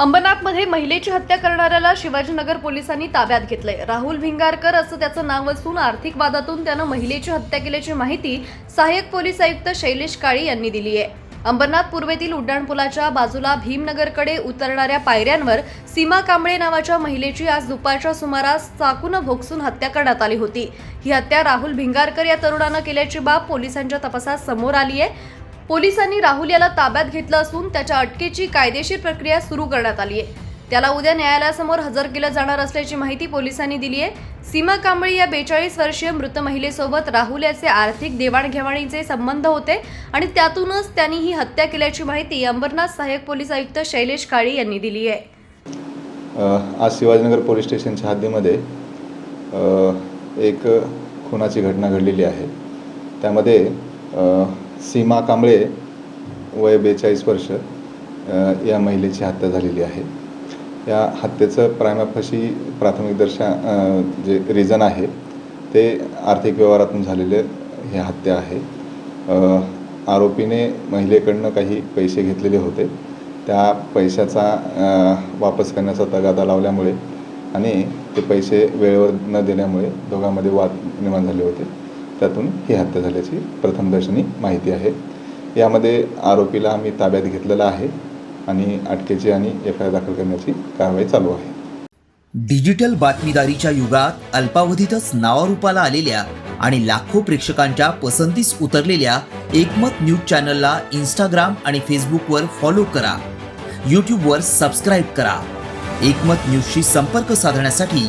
अंबरनाथमध्ये महिलेची हत्या करणाऱ्याला शिवाजीनगर पोलिसांनी ताब्यात घेतलंय. राहुल भिंगारकर असं त्याचं नाव असून आर्थिक वादातून त्यानं महिलेची हत्या केल्याची माहिती सहाय्यक पोलीस आयुक्त शैलेश काळे यांनी दिली आहे. अंबरनाथ पूर्वेतील उड्डाणपुलाच्या बाजूला भीमनगरकडे उतरणाऱ्या पायऱ्यांवर सीमा कांबळे नावाच्या महिलेची आज दुपारच्या सुमारास चाकूनं भोगसून हत्या करण्यात आली होती. ही हत्या राहुल भिंगारकर या तरुणानं केल्याची बाब पोलिसांच्या तपासात समोर आली आहे. पोलिसांनी राहुल याला ताब्यात घेतलं असून त्याच्या अटकेची कायदेशीर प्रक्रिया सुरू करण्यात आली आहे. त्याला उद्या न्यायालयासमोर हजर केलं जाणार असल्याची माहिती पोलिसांनी दिली आहे. सीमा कांबळी या बेचाळीस वर्षीय मृत महिलेसोबत राहुल याचे आर्थिक देवाणघेवाणीचे संबंध होते आणि त्यातूनच त्यांनी ही हत्या केल्याची माहिती अंबरनाथ सहाय्यक पोलीस आयुक्त शैलेश काळे यांनी दिली आहे. आज शिवाजीनगर पोलीस स्टेशनच्या हद्दीमध्ये एक खुनाची घटना घडलेली आहे. त्यामध्ये सीमा कांबळे वय बेचाळीस वर्ष या महिलेची हत्या झालेली आहे. या हत्येचं प्रायमाफशी प्राथमिक दर्शा जे रिझन आहे ते आर्थिक व्यवहारातून झालेले हे हत्या आहे. आरोपीने महिलेकडनं काही पैसे घेतलेले होते. त्या पैशाचा वापस करण्याचा तगादा लावल्यामुळे आणि ते पैसे वेळेवर न दिल्यामुळे दोघांमध्ये वाद निर्माण झाले होते. त्यातून ही हत्या झाल्याची प्रथमदर्शनी माहिती आहे. यामध्ये आरोपीला आम्ही ताब्यात घेतलेला आहे आणि अटकेची आणि एफ आय आर दाखल करण्याची कारवाई चालू आहे. डिजिटल बातमीदारीच्या युगात अल्पावधीतच नावारूपाला आलेल्या आणि लाखो प्रेक्षकांच्या पसंतीस उतरलेल्या एकमत न्यूज चॅनलला इंस्टाग्राम आणि फेसबुकवर फॉलो करा. यूट्यूबवर सबस्क्राईब करा. एकमत न्यूजशी संपर्क साधण्यासाठी